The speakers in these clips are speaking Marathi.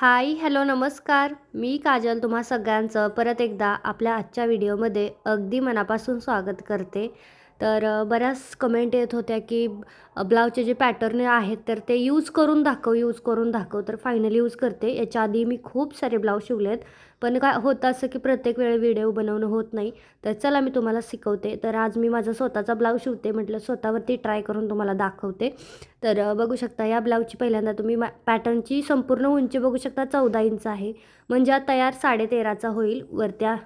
हाय हॅलो नमस्कार. मी काजल तुम्हा सगळ्यांचं परत एकदा आपल्या आजच्या व्हिडिओमध्ये अगदी मनापासून स्वागत करते. तर बऱ्याच कमेंट येत होत्या की ब्लाऊजचे जे पॅटर्न आहेत तर ते यूज करून दाखव यूज करून दाखव. तर फायनली यूज करते. याच्या आधी मी खूप सारे ब्लाऊज शिवले आहेत पण काय होतं असं की प्रत्येक वेळी व्हिडिओ बनवणं होत नाही. तर चला मी तुम्हाला शिकवते. तर आज मी माझा स्वतःचा ब्लाऊज शिवते म्हटलं स्वतःवरती ट्राय करून तुम्हाला दाखवते. तर बघू शकता या ब्लाऊजची पहिल्यांदा तुम्ही मा पॅटर्नची संपूर्ण उंची बघू शकता चौदा इंच आहे. म्हणजे हा तयार साडेतेराचा होईल. वरत्या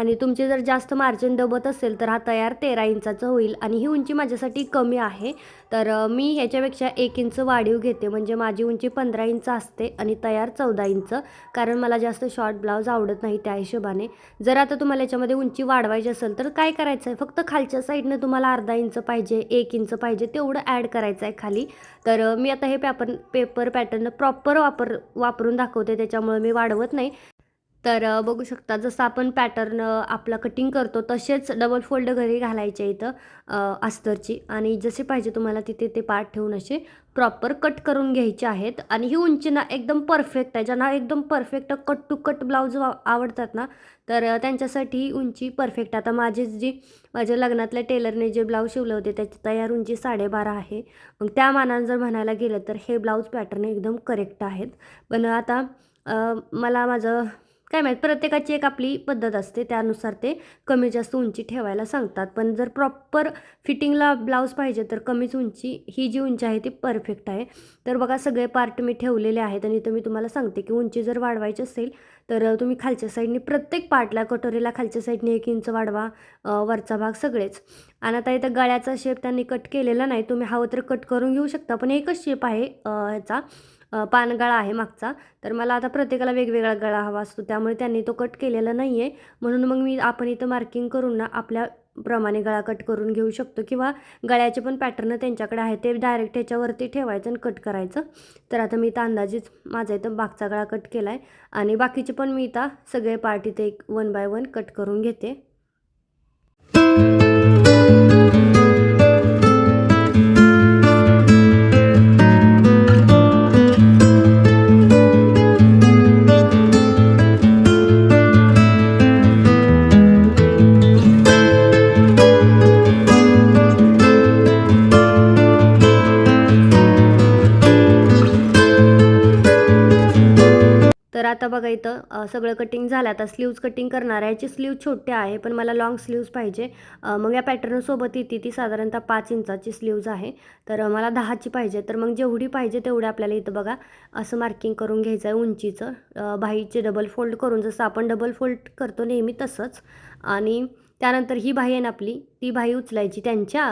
आणि तुमचे जर जास्त मार्जिन दबत असेल तर हा तयार तेरा इंचाचा होईल आणि ही उंची माझ्यासाठी कमी आहे. तर मी ह्याच्यापेक्षा एक इंच वाढीव घेते. म्हणजे माझी उंची पंधरा इंच असते आणि तयार चौदा इंच. कारण मला जास्त शॉर्ट ब्लाऊज आवडत नाही त्या हिशोबाने. जर आता तुम्हाला याच्यामध्ये उंची वाढवायची असेल तर काय करायचं आहे फक्त खालच्या साईडनं तुम्हाला अर्धा इंच पाहिजे एक इंच पाहिजे तेवढं ॲड करायचं आहे खाली. तर मी आता हे पेपर पेपर पॅटर्न प्रॉपर वापर वापरून दाखवते. त्याच्यामुळे मी वाढवत नाही. तर बघू शकता जसं आपण पॅटर्न आपला कटिंग करतो तसेच डबल फोल्ड घरी घालायचे इथं अस्तरची आणि जसे पाहिजे तुम्हाला तिथे ते पार्ट ठेवून असे प्रॉपर कट करून घ्यायचे आहेत. आणि ही उंची ना एकदम परफेक्ट आहे. ज्यांना एकदम perfect cut to cut blouse आवडतात ना तर त्यांच्यासाठी ही उंची परफेक्ट आता माझी जी माझ्या लग्नातल्या टेलरने जे ब्लाऊज शिवले होते त्याची तयार उंची साडेबारा आहे. मग त्या मानानं जर म्हणायला गेलं तर हे ब्लाऊज पॅटर्न एकदम करेक्ट आहेत. पण आता मला माझं काय माहीत प्रत्येकाची एक आपली पद्धत असते. त्यानुसार ते कमी जास्त उंची ठेवायला सांगतात. पण जर प्रॉपर फिटिंगला ब्लाऊज पाहिजे तर कमीच उंची ही जी उंची आहे ती परफेक्ट आहे. तर बघा सगळे पार्ट मी ठेवलेले आहेत आणि इथं मी तुम्हाला सांगते की उंची जर वाढवायची असेल तर तुम्ही खालच्या साईडने प्रत्येक पार्टला कटोरीला खालच्या साईडने एक इंच वाढवा वरचा भाग सगळेच. आणि आता इथं गळ्याचा शेप त्यांनी कट केलेला नाही. तुम्ही हवं तर कट करून घेऊ शकता पण एकच शेप आहे ह्याचा. पानगळा आहे मागचा. तर मला आता प्रत्येकाला वेगवेगळा गळा हवा असतो. त्यामुळे त्यांनी तो कट केलेला नाही आहे म्हणून मग मी आपण इथं मार्किंग करून ना आपल्या प्रमाणे गळा कट करून घेऊ शकतो किंवा गळ्याचे पण पॅटर्न त्यांच्याकडे आहे ते डायरेक्ट ह्याच्यावरती ठेवायचं आणि कट करायचं. तर आता मी इथं अंदाजेच माझा इथं बागचा गळा कट केला आहे आणि बाकीचे पण मी इथं सगळे पार्ट इथे एक वन बाय वन कट करून घेते. सगळं कटिंग झालं आता स्लीव्ज कटिंग करणार आहे. याची स्लीव छोटे आहे पण मला लॉंग स्लीव्ज पाहिजे. मग या पॅटर्नसोबत येते ती साधारणतः पाच इंचाची स्लीव्ज आहे. तर मला दहाची पाहिजे. तर मग जेवढी पाहिजे तेवढी आपल्याला इथं बघा असं मार्किंग करून घ्यायचं आहे उंचीचं. बाहीचे डबल फोल्ड करून जसं आपण डबल फोल्ड करतो नेहमी तसंच. आणि त्यानंतर ही बाही आहे ना आपली ती बाही उचलायची त्यांच्या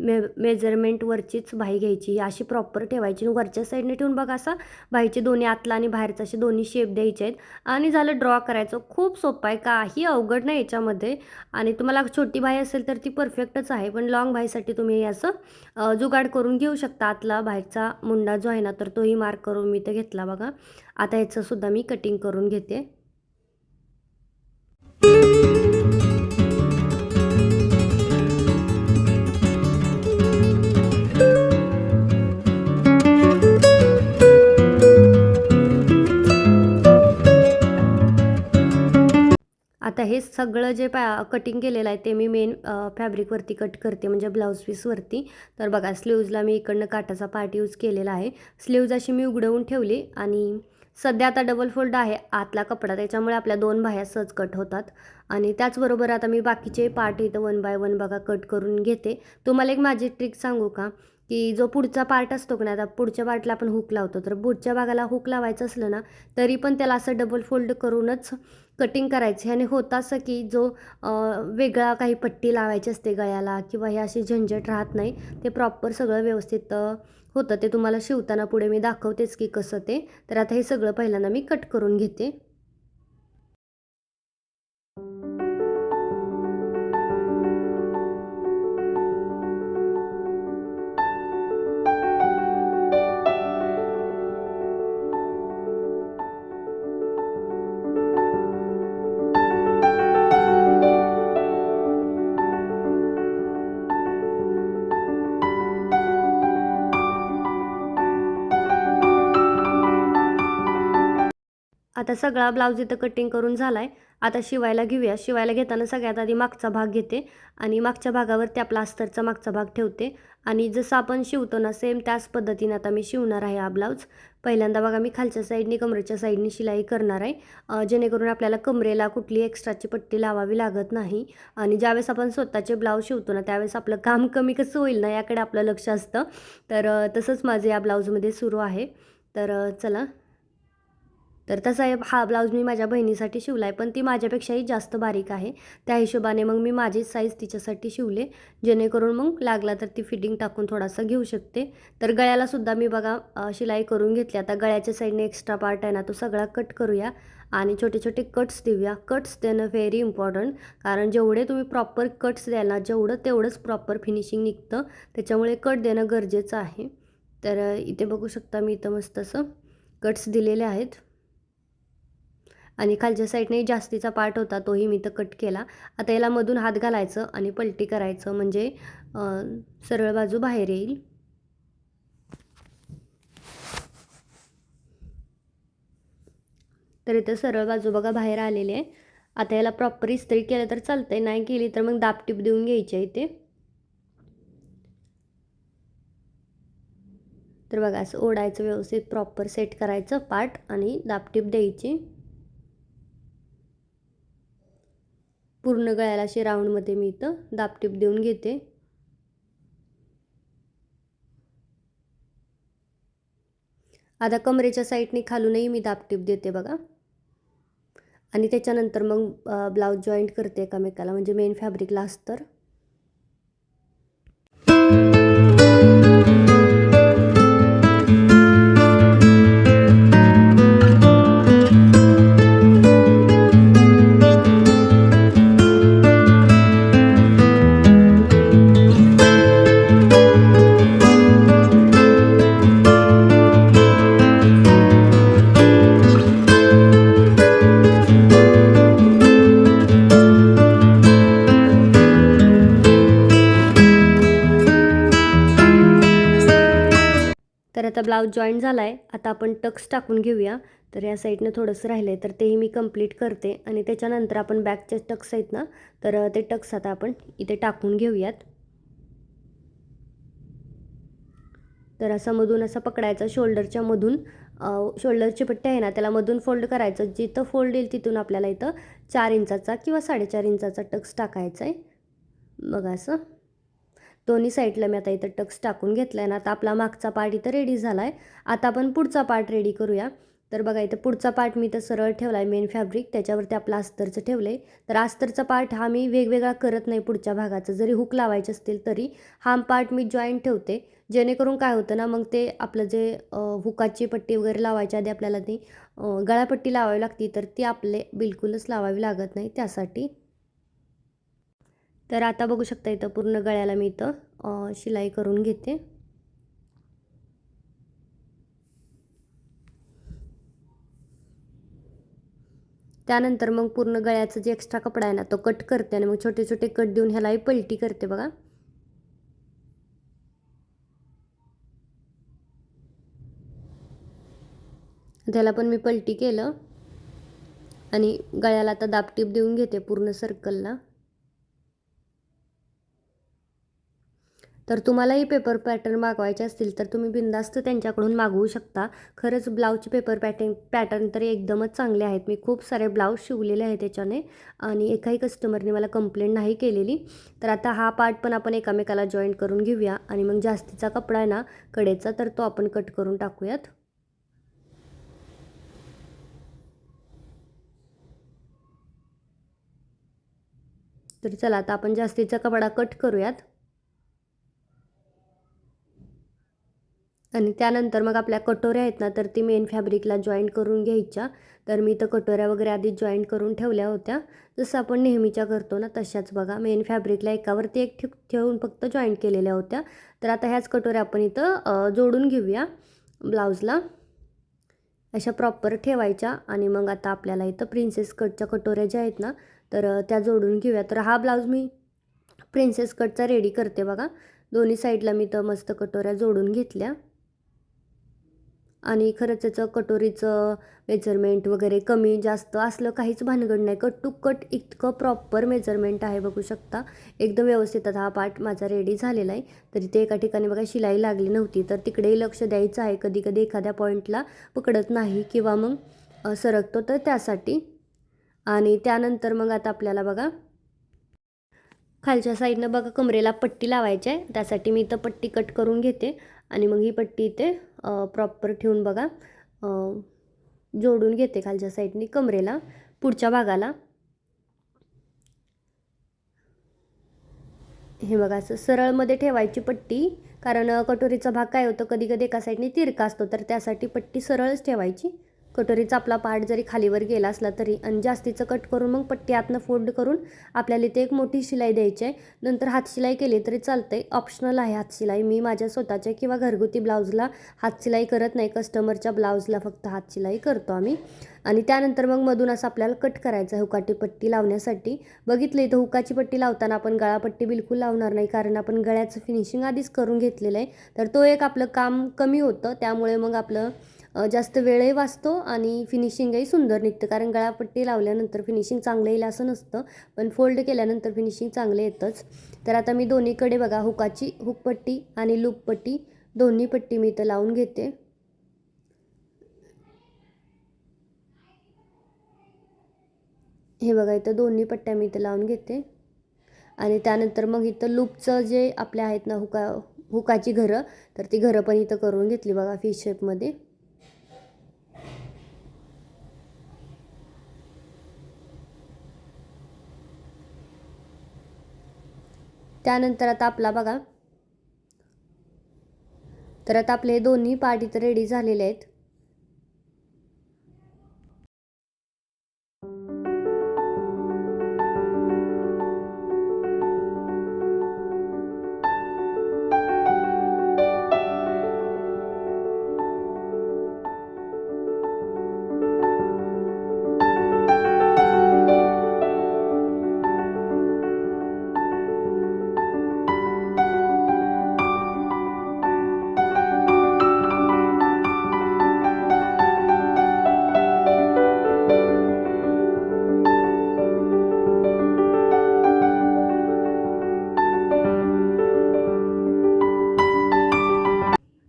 मे मेजरमेंटवरचीच भाई घ्यायची. ही अशी प्रॉपर ठेवायची आणि वरच्या साईडने ठेवून बघा असा बाईचे दोन्ही आतला आणि बाहेरचा असे दोन्ही शेप द्यायचे आहेत. आणि झालं ड्रॉ करायचं. खूप सोपं आहे. काही अवघड नाही याच्यामध्ये. आणि तुम्हाला छोटी बाई असेल तर ती परफेक्टच आहे. पण लॉंग बाईसाठी तुम्ही असं जुगाड करून घेऊ शकता. आतला बाहेरचा मुंडा जो आहे ना तर तोही मार्क करून मी ते घेतला बघा. आता ह्याचंसुद्धा मी कटिंग करून घेते. आता हे सगळं जे पॅ कटिंग केलेलं आहे ते मी मेन फॅब्रिकवरती कट करते म्हणजे ब्लाऊज पीसवरती तर बघा स्लीव्जला मी इकडनं काटाचा पार्ट यूज केलेला आहे. स्लीव्ज अशी मी उघडवून ठेवली आणि सध्या आता डबल फोल्ड आहे आतला कपडा. त्याच्यामुळे आपल्या दोन बाह्या सहज कट होतात. आणि त्याचबरोबर आता मी बाकीचे पार्ट इथं वन बाय वन बघा कट करून घेते. तुम्हाला एक माझी ट्रिक सांगू का? की जो पुढचा पार्ट असतो की नाही आता पुढच्या पार्टला आपण हुक लावतो. तर पुढच्या भागाला हुक लावायचं असलं ना तरी पण त्याला असं डबल फोल्ड करूनच कटिंग करायची. आणि होत असं की जो वेगळा काही पट्टी लावायची असते गळ्याला किंवा हे अशी झंझट राहत नाही ते प्रॉपर सगळं व्यवस्थित होतं. ते तुम्हाला शिवताना पुढे मी दाखवतेच की कसं ते. तर आता हे सगळं पहिल्यांदा मी कट करून घेते. आता सगळा ब्लाऊज इथं कटिंग करून झाला आहे आता शिवायला घेऊया. शिवायला घेताना सगळ्यात आधी मागचा भाग घेते आणि मागच्या भागावर त्या प्लास्टरचा मागचा भाग ठेवते. आणि जसं आपण शिवतो ना सेम त्याच पद्धतीने आता मी शिवणार आहे हा ब्लाऊज. पहिल्यांदा बघा मी खालच्या साईडनी कमरेच्या साईडनी शिलाई करणार आहे. जेणेकरून आपल्याला कमरेला कुठली एक्स्ट्राची पट्टी लावावी लागत नाही. आणि ज्यावेळेस आपण स्वतःचे ब्लाऊज शिवतो ना त्यावेळेस आपलं काम कमी कसं होईल ना याकडे आपलं लक्ष असतं. तर तसंच माझं या ब्लाऊजमध्ये सुरू आहे. तर चला तर तसा हा ब्लाऊज मी माझ्या बहिणीसाठी शिवला आहे पण ती माझ्यापेक्षाही जास्त बारीक आहे. त्या हिशोबाने मग मी माझी साईज तिच्यासाठी शिवले. जेणेकरून मग लागला तर ती फिटिंग टाकून थोडासा घेऊ शकते. तर गळ्यालासुद्धा मी बघा शिलाई करून घेतली. आता गळ्याच्या साईडने एक्स्ट्रा पार्ट आहे ना तो सगळा कट करूया. आणि छोटे छोटे कट्स देऊया. कट्स देणं व्हेरी इम्पॉर्टंट कारण जेवढे तुम्ही प्रॉपर कट्स द्याल ना जेवढं तेवढंच प्रॉपर फिनिशिंग निघतं. त्याच्यामुळे कट देणं गरजेचं आहे. तर इथे बघू शकता मी इथं मस्त असं कट्स दिलेले आहेत. आणि खालच्या साईडने जास्तीचा पार्ट होता तोही मी तर कट केला. आता याला मधून हात घालायचं आणि पलटी करायचं म्हणजे सरळ बाजू बाहेर येईल. तर इथं सरळ बाजू बघा बाहेर आलेली आहे. आता याला प्रॉपर इस्त्री केलं तर चालतंय नाही केली तर मग दापटीप देऊन घ्यायची आहे इथे. तर बघा असं ओढायचं व्यवस्थित प्रॉपर सेट करायचं पार्ट आणि दापटीप द्यायची. पूर्ण गळ्याला अशी राऊंडमध्ये मी इथं दापटीप देऊन घेते. आता कमरेच्या साईडने खालूनही मी दापटीप देते बघा. आणि त्याच्यानंतर मग ब्लाऊज जॉईंट करते एकामेकाला म्हणजे मेन फॅब्रिकला अस्तर ब्लाऊज जॉईन झाला आहे आता आपण टक्स टाकून घेऊया. तर या साईडनं थोडंसं राहिलं आहे तर तेही मी कंप्लीट करते. आणि त्याच्यानंतर आपण बॅकचे टक्स आहेत ना तर ते टक्स आता आपण इथे टाकून घेऊयात. तर असं मधून असं पकडायचं शोल्डरच्या मधून शोल्डरची पट्टी आहे ना त्याला मधून फोल्ड करायचं. जिथं फोल्ड येईल तिथून आपल्याला इथं चार इंचाचा किंवा साडेचार इंचाचा टक्स टाकायचा आहे बघा असं. दोन्ही साईडला मी आता इथं टक्स टाकून घेतला आहे ना आता आपला मागचा पार्ट इथं रेडी झाला आहे आता आपण पुढचा पार्ट रेडी करूया. तर बघा इथं पुढचा पार्ट मी इथं सरळ ठेवला आहे मेन फॅब्रिक त्याच्यावरती आपलं अस्तरचं ठेवलं आहे तर अस्तरचा पार्ट हा मी वेगवेगळा करत नाही पुढच्या भागाचं. जरी हुक लावायचे असतील तरी हा पार्ट मी जॉईंट ठेवते. जेणेकरून काय होतं ना मग ते आपलं जे हुकाची पट्टी वगैरे लावायच्या आधी आपल्याला ती गळ्यापट्टी गळापट्टी लावावी लागती. तर ती आपले बिलकुलच लावावी लागत नाही त्यासाठी. तर आता बघू शकता इथं पूर्ण गळ्याला मी इथं शिलाई करून घेते. त्यानंतर मग पूर्ण गळ्याचा जे एक्स्ट्रा कपडा आहे ना तो कट करते आणि मग छोटे छोटे कट देऊन ह्यालाही पलटी करते बघा. त्याला पण मी पलटी केलं आणि गळ्याला आता दाबटीप देऊन घेते पूर्ण सर्कलला तर तुम्हालाही पेपर पॅटर्न मागवायचे असतील तर तुम्ही बिंदास्त त्यांच्याकडून मागवू शकता. खरंच ब्लाऊजचे पेपर पॅटर्न पॅटर्न तर एकदमच चांगले आहेत. मी खूप सारे ब्लाऊज शिवलेले आहेत त्याच्याने आणि एकाही कस्टमरने मला कंप्लेंट नाही केलेली. तर आता हा पार्ट पण आपण एकामेकाला जॉईंट करून घेऊया आणि मग जास्तीचा कपडा आहे ना कडेचा तर तो आपण कट करून टाकूयात. तर चला आता आपण जास्तीचा कपडा कट करूयात. आणि त्यानंतर मग आपल्या कटोऱ्या आहेत ना तर ती मेन फॅब्रिकला जॉईंट करून घ्यायच्या. तर मी तर कटोऱ्या वगैरे आधी जॉईंट करून ठेवल्या होत्या. जसं आपण नेहमीच्या करतो ना तशाच बघा. मेन फॅब्रिकला एकावरती एक ठेव ठेवून फक्त जॉईंट केलेल्या होत्या. तर आता ह्याच कटोऱ्या आपण इथं जोडून घेऊया ब्लाऊजला अशा प्रॉपर ठेवायच्या आणि मग आता आपल्याला इथं प्रिन्सेस कटच्या कटोऱ्या ज्या आहेत ना तर त्या जोडून घेऊया. तर हा ब्लाऊज मी प्रिन्सेस कटचा रेडी करते बघा. दोन्ही साईडला मी तर मस्त कटोऱ्या जोडून घेतल्या. आणि खरंच त्याचं कटोरीचं मेजरमेंट वगैरे कमी जास्त असलं काहीच भानगड नाही. कट टू कट इतकं प्रॉपर मेजरमेंट आहे बघू शकता. एकदम व्यवस्थित आता हा पार्ट माझा रेडी झालेला आहे. तर इथे एका ठिकाणी बघा शिलाई लागली नव्हती. तर तिकडेही लक्ष द्यायचं आहे. कधी कधी एखाद्या पॉईंटला पकडत नाही किंवा मग सरकतो तर त्यासाठी. आणि त्यानंतर मग आता आपल्याला बघा खालच्या साईडनं बघा कमरेला पट्टी लावायची आहे. त्यासाठी मी इथं पट्टी कट करून घेते. आणि मग ही पट्टी इथे प्रॉपर ठेवून बघा. जोडून घेते खालच्या साईडनी कमरेला पुढच्या भागाला. हे बघा असं सरळमध्ये ठेवायची पट्टी कारण कटोरीचा भाग काय होतं कधी कधी एका साईडने तिरका असतो तर त्यासाठी पट्टी सरळच ठेवायची. कटोरीचा आपला पार्ट जरी खालीवर गेला असला तरी आणि जास्तीचं कट करून मग पट्टी आतनं फोल्ड करून आपल्याला इथे एक मोठी शिलाई द्यायची आहे. नंतर हातशिलाई केली तरी चालते ऑप्शनल आहे हातशिलाई मी माझ्या स्वतःच्या किंवा घरगुती ब्लाऊजला हातशिलाई करत नाही. कस्टमरच्या ब्लाऊजला फक्त हातशिलाई करतो आम्ही. आणि त्यानंतर मग मधून असं आपल्याला कट करायचं आहे हुकाटी पट्टी लावण्यासाठी. बघितलं इथं हुकाची पट्टी लावताना आपण गळापट्टी बिलकुल लावणार नाही कारण आपण गळ्याचं फिनिशिंग आधीच करून घेतलेलं आहे. तर तो एक आपलं काम कमी होतं. त्यामुळे मग आपलं जास्त वेळही वाचतो आणि फिनिशिंगही सुंदर निघतं. कारण गळापट्टी लावल्यानंतर फिनिशिंग चांगलं येईल असं नसतं. पण फोल्ड केल्यानंतर फिनिशिंग चांगलं येतंच. तर आता मी दोन्हीकडे बघा हुकाची हुकपट्टी आणि लूपपट्टी. दोन्ही पट्टी मी इथं लावून घेते. हे बघा इथं दोन्ही पट्ट्या मी इथं लावून घेते. आणि त्यानंतर मग इथं लूपचं जे आपल्या आहेत ना हुका हुकाची घरं तर ती घरं पण इथं करून घेतली बघा फिश शेपमध्ये त्यानंतर आता आपला बघा. तर आता आपले दोन्ही पार्ट इथं रेडी झालेले आहेत.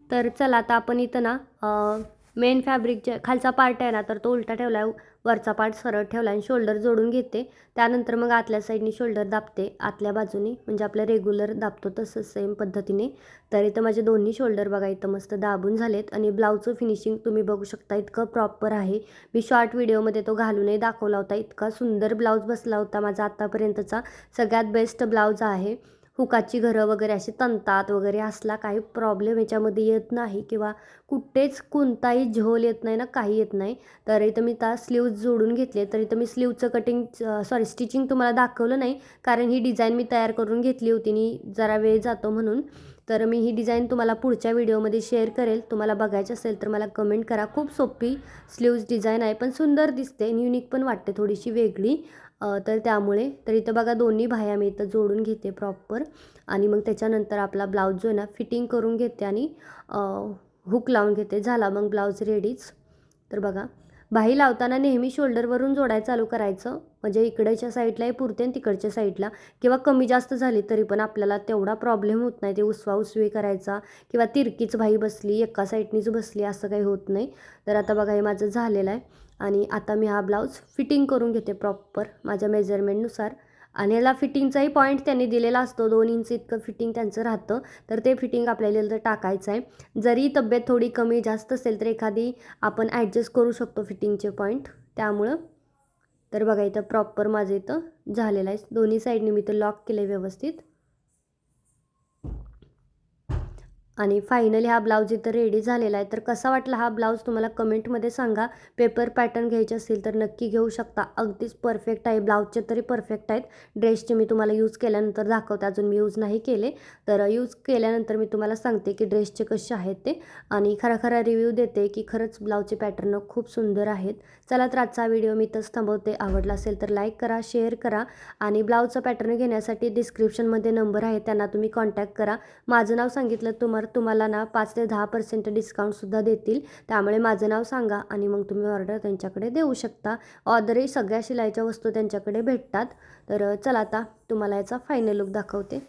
तर चला आता आपण इथं ना मेन फॅब्रिकच्या खालचा पार्ट आहे ना तर तो उलटा ठेवला आहे वरचा पार्ट सरळ ठेवला आणि शोल्डर जोडून घेते. त्यानंतर मग आतल्या साईडनी शोल्डर दाबते आतल्या बाजूनी म्हणजे आपलं रेग्युलर दाबतो तसं सेम पद्धतीने. तर इथं माझे दोन्ही शोल्डर बघा इथं मस्त दाबून झालेत. आणि ब्लाऊजचं फिनिशिंग तुम्ही बघू शकता इतकं प्रॉपर आहे. मी शॉर्ट व्हिडिओमध्ये तो घालूनही दाखवला होता इतका सुंदर ब्लाऊज बसला होता माझा आत्तापर्यंतचा सगळ्यात बेस्ट ब्लाऊज आहे. हुकाची घरं वगैरे असे तंतात वगैरे असला काही प्रॉब्लेम याच्यामध्ये येत नाही किंवा कुठेच कोणताही झोल येत नाही ना काही येत नाही. तर इथं मी त्या स्लीव्ज जोडून घेतले तर इथं मी स्लीवचं कटिंग सॉरी स्टिचिंग तुम्हाला दाखवलं नाही. कारण ही डिझाईन मी तयार करून घेतली होती आणि जरा वेळ जातो म्हणून. तर मी ही डिझाईन तुम्हाला पुढच्या व्हिडिओमध्ये शेअर करेल. तुम्हाला बघायचं असेल तर मला कमेंट करा. खूप सोपी स्लीव्ज डिझाईन आहे पण सुंदर दिसते आणि युनिक पण वाटते थोडीशी वेगळी. तर त्यामुळे तर इथं बघा दोन्ही बाह्या मी इथं जोडून घेते प्रॉपर आणि मग त्याच्यानंतर आपला ब्लाऊज जो आहे ना फिटिंग करून घेते आणि हुक लावून घेते. झाला मग ब्लाऊज रेडीच तर बघा बाही लावताना नेहमी शोल्डरवरून जोडायला चालू करायचं. म्हणजे इकडच्या साईडलाही पुरते आणि तिकडच्या साईडला किंवा कमी जास्त झाली तरी पण आपल्याला तेवढा प्रॉब्लेम होत नाही. ते उसवा उसवी करायचा किंवा तिरकीच भाई बसली एका साईडनीच बसली असं काही होत नाही. तर आता बघा हे माझं झालेलं आहे. आणि आता मी हा ब्लाऊज फिटिंग करून घेते प्रॉपर माझ्या मेजरमेंटनुसार आणि याला फिटिंगचाही पॉईंट त्यांनी दिलेला असतो दोन इंच इतकं फिटिंग त्यांचं राहतं. तर ते फिटिंग आपल्याला तर टाकायचं आहे. जरी तब्येत थोडी कमी जास्त असेल तर एखादी आपण ॲडजस्ट करू शकतो फिटिंगचे पॉईंट त्यामुळं तर बघा इथं प्रॉपर माझं इथं झालेलं आहे. दोन्ही साईडने मी इथं लॉक केलं आहे व्यवस्थित. आणि फायनली हा ब्लाऊज इथं रेडी झालेला आहे तर कसा वाटला हा ब्लाऊज तुम्हाला कमेंटमध्ये सांगा. पेपर पॅटर्न घ्यायचे असेल तर नक्की घेऊ शकता. अगदीच परफेक्ट आहे. ब्लाऊजचे तरी परफेक्ट आहेत. ड्रेसचे मी तुम्हाला यूज केल्यानंतर दाखवते. अजून मी यूज नाही केले. तर यूज केल्यानंतर मी तुम्हाला सांगते की ड्रेसचे कसे आहेत ते. आणि खरा खरा रिव्ह्यू देते की खरंच ब्लाऊजचे पॅटर्न खूप सुंदर आहेत. चला तर आजचा व्हिडिओ मी इथंच थांबवते. आवडला असेल तर लाईक करा शेअर करा. आणि ब्लाऊजचा पॅटर्न घेण्यासाठी डिस्क्रिप्शनमध्ये नंबर आहे. त्यांना तुम्ही कॉन्टॅक्ट करा. माझं नाव सांगितलं तुम्हाला तुम्हाला ना पाच ते दहा पर्सेंट डिस्काउंटसुद्धा देतील. त्यामुळे माझं नाव सांगा आणि मग तुम्ही ऑर्डर त्यांच्याकडे देऊ शकता. ऑर्डरही सगळ्या शिलाईच्या वस्तू त्यांच्याकडे भेटतात. तर चला आता तुम्हाला याचा फायनल लुक दाखवते.